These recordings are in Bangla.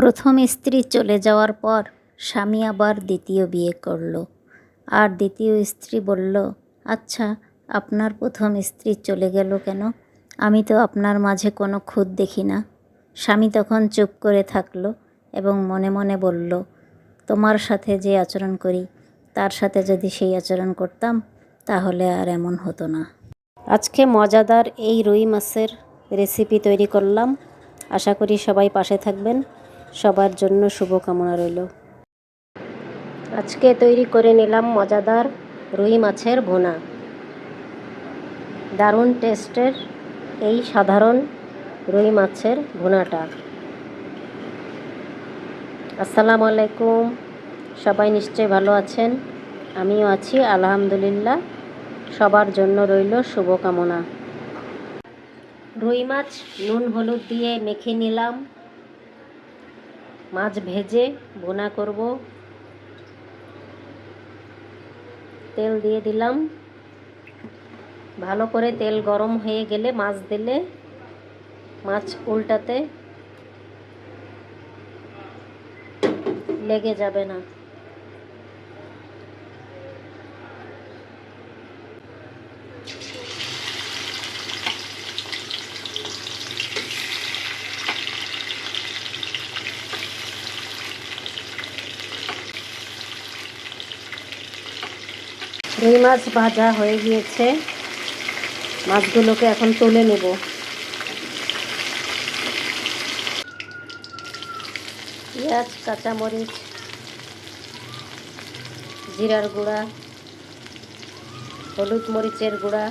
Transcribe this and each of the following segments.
প্রথম স্ত্রী চলে যাওয়ার পর স্বামী আবার দ্বিতীয় বিয়ে করল। আর দ্বিতীয় স্ত্রী বলল আচ্ছা আপনার প্রথম স্ত্রী চলে গেল কেন? আমি তো আপনার মাঝে কোনো খুঁত দেখি না। স্বামী তখন চুপ করে থাকল এবং মনে মনে বলল, তোমার সাথে যে আচরণ করি, তার সাথে যদি সেই আচরণ করতাম, তাহলে আর এমন হতো না। আজকে মজাদার এই রুই মাছের রেসিপি তৈরি করলাম। আশা করি সবাই পাশে থাকবেন। সবার জন্য শুভকামনা রইল। আজকে তৈরি করে নিলাম মজাদার রুই মাছের ভুনা। দারুণ টেস্টের এই সাধারণ রুই মাছের ভুনাটা। আসসালামু আলাইকুম। সবাই নিশ্চয়ই ভালো আছেন? আমিও আছি, আলহামদুলিল্লাহ। সবার জন্য রইল শুভকামনা। রুই মাছ নুন হলুদ দিয়ে মেখে নিলাম। মাছ ভেজে ভুনা করব। তেল দিয়ে দিলাম। ভালো করে তেল গরম হয়ে গেলে মাছ দিলে মাছ উল্টাতে লেগে যাবে না। রুই মাছ ভাজা হয়ে গিয়েছে। মাছগুলোকে এখন তুলে নেব। পেঁয়াজ, কাঁচামরিচ, জিরার গুঁড়া, হলুদ মরিচের গুঁড়া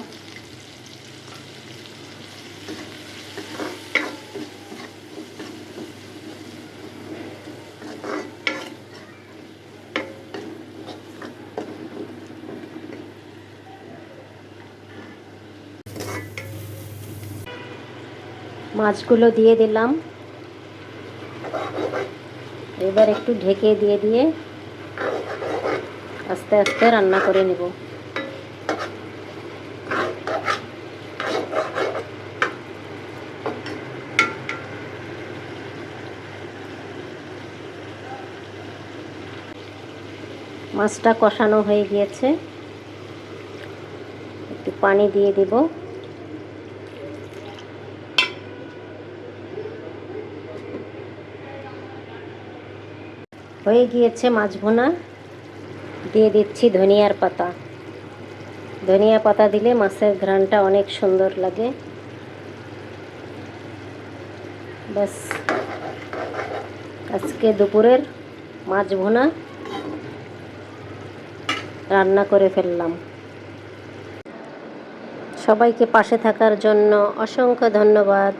মাছগুলো দিয়ে দিলাম। এবার একটু ঢেকে দিয়ে দিয়ে আস্তে আস্তে রান্না করে নেব। মাছটা কষানো হয়ে গিয়েছে। একটু পানি দিয়ে দেব। হয়ে গিয়েছে মাছ ভোনা। দিয়ে দিচ্ছি ধনিয়ার পাতা। ধনিয়া পাতা দিলে মাছের ঘ্রাণটা অনেক সুন্দর লাগে। ব্যাস। আজকে দুপুরের মাছ ভোনা রান্না করে ফেললাম। সবাইকে পাশে থাকার জন্য অসংখ্য ধন্যবাদ।